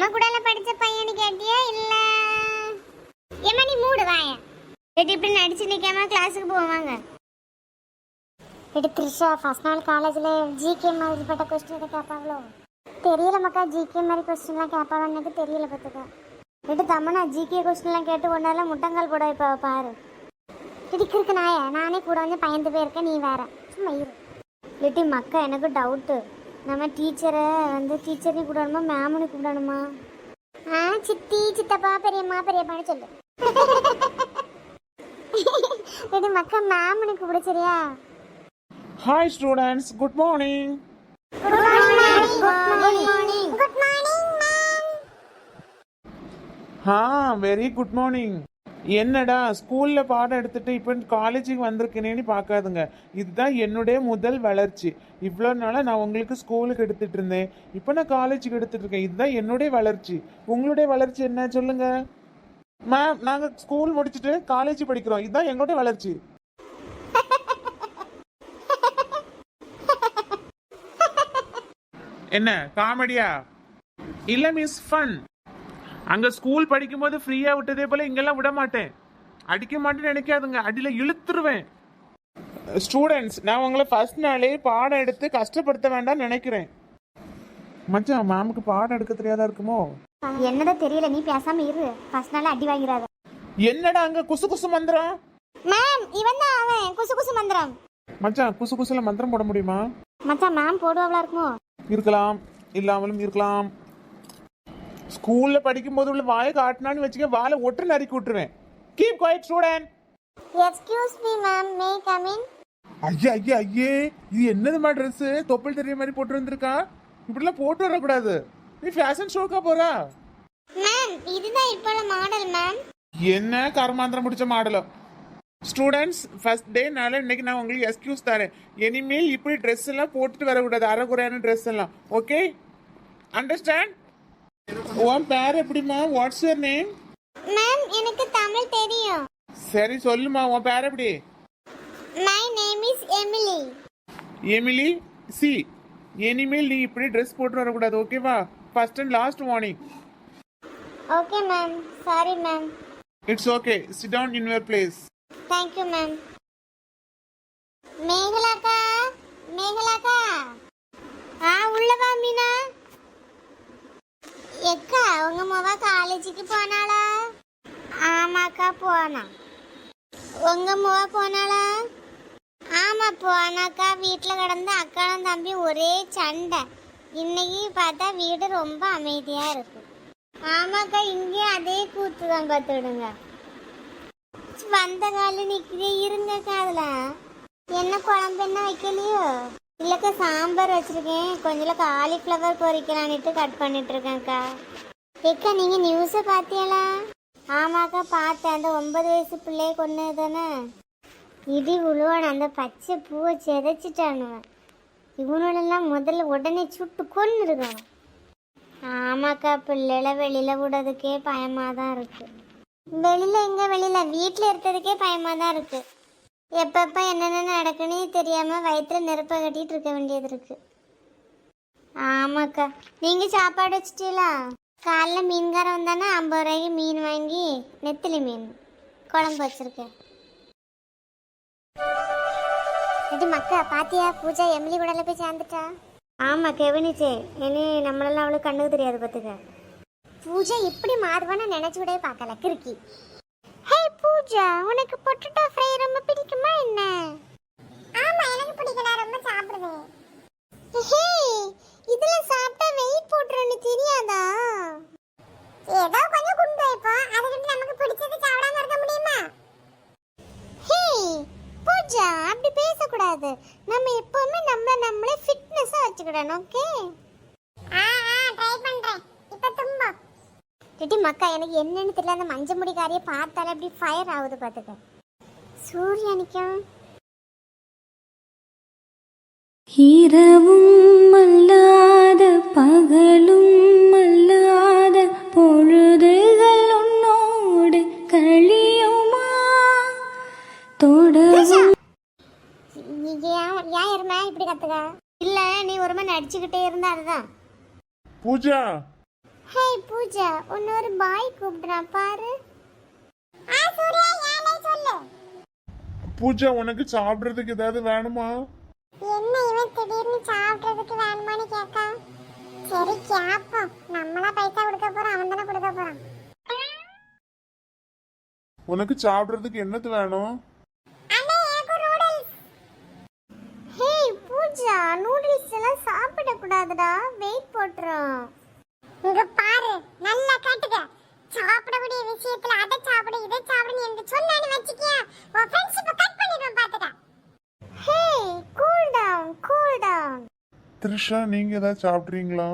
நம்ம கூடல படிச்ச பையனு கேட்டியா? இல்ல. ஏமா நீ மூடு வாய. ரெடி இப்படி நடிச்சு நிக்காம கிளாஸுக்கு போவாங்க. எடு த்ரிஷா ஃபர்ஸ்ட் நாள் காலேஜில் ஜிகே மாதிரி பட்ட கொஸ்டின் எதை கேட்பாங்களோ தெரியல மக்கா. ஜிகே மாதிரி கொஸ்டின்லாம் கேட்பாங்கன்னு எனக்கு தெரியல பார்த்துக்க. எடு தம்மனா ஜிகே கொஸ்டின்லாம் கேட்டு ஒன்றால முட்டங்கால் போட இப்போ பாரு. இடிக்கிறதுக்கு நாய. நானே கூட வந்து பயந்து போயிருக்கேன் நீ வேற. சும்மா இரு. லிட்டி மக்கா எனக்கு டவுட்டு நம்ம டீச்சரை வந்து டீச்சரையும் கூடணுமா மேமனு கூடணுமா ஆ சித்தி சித்தப்பா பெரியம்மா பெரியப்பான்னு சொல்லு. இது மக்கா மேமனு கூப்பிட சரியா Hi students, good morning. Good morning good morning good morning ஆ வெரி குட் மார்னிங் என்னடா ஸ்கூல்ல பாடம் எடுத்துட்டு இப்போ காலேஜுக்கு வந்திருக்கேனேன்னு பார்க்காதுங்க. இதுதான் என்னுடைய முதல் வளர்ச்சி. இவ்வளோ நாளாக நான் உங்களுக்கு ஸ்கூலுக்கு எடுத்துட்டு இருந்தேன். இப்போ நான் காலேஜுக்கு எடுத்துட்டு இருக்கேன். இதுதான் என்னுடைய வளர்ச்சி. உங்களுடைய வளர்ச்சி என்ன? சொல்லுங்க. மேம் நாங்கள் ஸ்கூல் முடிச்சுட்டு காலேஜ் படிக்கிறோம். இதுதான் எங்களுடைய வளர்ச்சி. என்ன காமெடியா இல்லை மிஸ் ஃபன் அங்க ஸ்கூல் படிக்கும்போது ஃப்ரீயா விட்டதே போல இங்கெல்லாம் விட மாட்டேன். அடிக்க மாட்டேன்னு நினைக்காதுங்க. அடியில இழுத்துருவேன். ஸ்டூடெண்ட்ஸ் நான் உங்களை ஃபர்ஸ்ட் நாளே பாடம் எடுத்து கஷ்டப்படுத்த வேண்டாம்னு நினைக்கிறேன். மச்சான் மேமுக்கு பாடம் எடுக்க தெரியாதா இருக்குமோ? என்னடா தெரியல நீ பேசாம இரு. ஃபர்ஸ்ட் நாள் அடி வாங்கிறாத என்னடா அங்க குசு குசு மந்திரம்? மேம் இவன் தான் அவன். குசு குசு மந்திரம். மச்சான் குசு குசுல மந்திரம் போட முடியுமா? மச்சான் மேம் போடுவாங்களா இருக்குமோ? இருக்கலாம். இல்லாமலும் இருக்கலாம். ஸ்கூல்ல படிக்கும்போது உள்ள வாயை காட்டினான்னு வச்சுக்க வாழை ஒட்டு நறுக்கி விட்டுருவேன். Keep quiet student excuse me ma'am may come in ஐயா ஐயா ஐயே. இது என்னதுமா ட்ரெஸ் தொப்பல் தெரிய மாதிரி போட்டு வந்திருக்கா? இப்படிலாம் போட்டு வரக்கூடாது. நீ ஃபேஷன் ஷோக்கா போறா? மேம் இதுதான் இப்போ மாடல் மேம் என்ன கர்மாந்திரம் முடிச்ச மாடலோ? ஸ்டூடெண்ட்ஸ் ஃபர்ஸ்ட் டேனால இன்னைக்கு நான் உங்களுக்கு எக்ஸ்கியூஸ் தரேன். இனிமேல் இப்படி ட்ரெஸ் எல்லாம் போட்டுட்டு வரக்கூடாது. அரைகுறையான ட்ரெஸ் எல்லாம். ஓகே அண்டர்ஸ்டாண்ட் உன் பேர் எப்படிம்மா? வாட்ஸ் யுவர் நேம் மேம் எனக்கு தமிழ் தெரியும். சரி சொல்லுமா உன் பேர் எப்படி? My name is Emily Emily C இனிமேல் நீ இப்படி ட்ரெஸ் போட்டு வரக்கூடாது ஓகேவா first and last warning okay ma'am sorry ma'am it's okay sit down in your place thank you ma'am மேகலாக்கா மேகலாக்கா. ஆ உள்ள வா மீனா. உங்க மொவ காலேஜுக்கு போனாளா? ஆமாக்கா போனா. உங்க மொவ போனாளா? ஆமா போனாக்கா. வீட்டில் கிடந்து அக்காவும் தம்பி ஒரே சண்டை. இன்னைக்கு பார்த்தா வீடு ரொம்ப அமைதியாக இருக்கும் ஆமாக்கா இங்கேயும் அதே கூத்து தான் பார்த்துடுங்க வந்த கால நிற்கிறே இருங்கக்கா அதில். என்ன குழம்பு என்ன வைக்கலையோ? இல்லைக்கா சாம்பார் வச்சுருக்கேன். கொஞ்சம் காலிஃப்ளவர் பொரிக்கலான்ட்டு கட் பண்ணிட்டு இருக்கேன்க்கா. ஏக்கா நீங்க நியூஸை பார்த்தீங்களா ஆமாக்கா பார்த்தேன். அந்த ஒன்பது வயசு பிள்ளைய கொண்டு தானே இடி உழுவான். அந்த பச்சை பூவை செதைச்சிட்டானுவன் இவனோடெல்லாம் முதல்ல உடனே சுட்டு கொன்னு இருக்கான் ஆமாக்கா பிள்ளைல வெளியில விடுறதுக்கே பயமா தான் இருக்கு. வெளியில எங்க வெளியில? வீட்டில் இருக்கிறதுக்கே பயமா தான் இருக்கு. எப்பப்ப என்னென்ன நடக்குன்னு தெரியாம வயிற்றுல நெருப்ப கட்டிட்டு இருக்க வேண்டியது இருக்கு. ஆமாக்கா. நீங்க சாப்பாடு வச்சிட்டீங்களா? காலைல மீன்காரன் வந்தானே ஐம்பது ரூபாய்க்கு மீன் வாங்கி நெத்திலி மீன். குழம்பு வச்சிருக்கேன் இது மக்கா பாத்தியா? பூஜா எமிலி கூடல போய் சேர்ந்துட்டா? ஆமா கெவனிச்சே. இனி நம்மளெல்லாம் அவளுக்கு கண்ணுக்கு தெரியாது பார்த்துக்க பூஜா இப்படி மாறுவான்னு நினைச்சு கூட பார்க்கல கிறுக்கி. ஹே பூஜா உனக்கு பொட்டேட்டோ ஃப்ரை ரொம்ப பிடிக்குமா என்ன? ஆமா எனக்கு பிடிக்கல ரொம்ப சாப்பிடுவேன். ஹே இதுல சாப்பிட்டா வெயிட் போட்டுறன்னு தெரியாதா ஏதோ கொஞ்சம் குண்டு வைப்போம் அதுக்கிட்ட நமக்கு பிடிச்சது சாப்பிடாம இருக்க முடியுமா ஹே பூஜா அப்படி பேசக்கூடாது நம்ம எப்பவுமே நம்ம நம்மளே இப்போ தும்பா. டிட்டி மக்கா எனக்கு என்னன்னு தெரியல அந்த மஞ்ச முடிக்காரியை பார்த்தாலே அப்படி ஃபயர் ஆகுது பார்த்துக்க சூரியனிக்கும் இரவும் அல்லாத பகலும் அல்லாத பொழுதுகள் உன்னோடு கழியுமா? தொடரும். ஏன் இருமா இப்படி கத்துக்க? இல்ல நீ ஒரு மாதிரி நடிச்சுக்கிட்டே இருந்தா அதுதான். பூஜா. ஹே பூஜா உன்ன ஒரு பாய் கூப்பிடுறான் பாரு. ஆ சூர்யா ஏலே சொல்லு. பூஜா உனக்கு சாப்பிட்றதுக்கு ஏதாவது வேணுமா? என்ன இவன் திடீர்னு சாப்பிடுறதுக்கு வேணுமான்னு கேட்கா சரி கேப்போம். நம்மளா பைசா கொடுக்க போறோம் அவன் தானே கொடுக்க போறான். உனக்கு சாப்பிட்றதுக்கு என்னது வேணும் அண்ணே எனக்கு நூடுல்ஸ் ஹே பூஜா நூடுல்ஸ் எல்லாம் சாப்பிட கூடாதுடா வெயிட் போட்டுரும். இங்க பாரு நல்லா காட்டுக. சாப்பிடக்கூடிய விஷயத்துல அதை சாப்பிடு இதை சாப்பிடு என்று சொன்னான்னு வச்சுக்கிய? உன் ஃப்ரெண்ட்ஷிப்பை கட் பண்ணிடுவேன் பாத்துடா hey cool down cool down Trisha நீங்க ஏதாவது சாப்பிட்றீங்களா?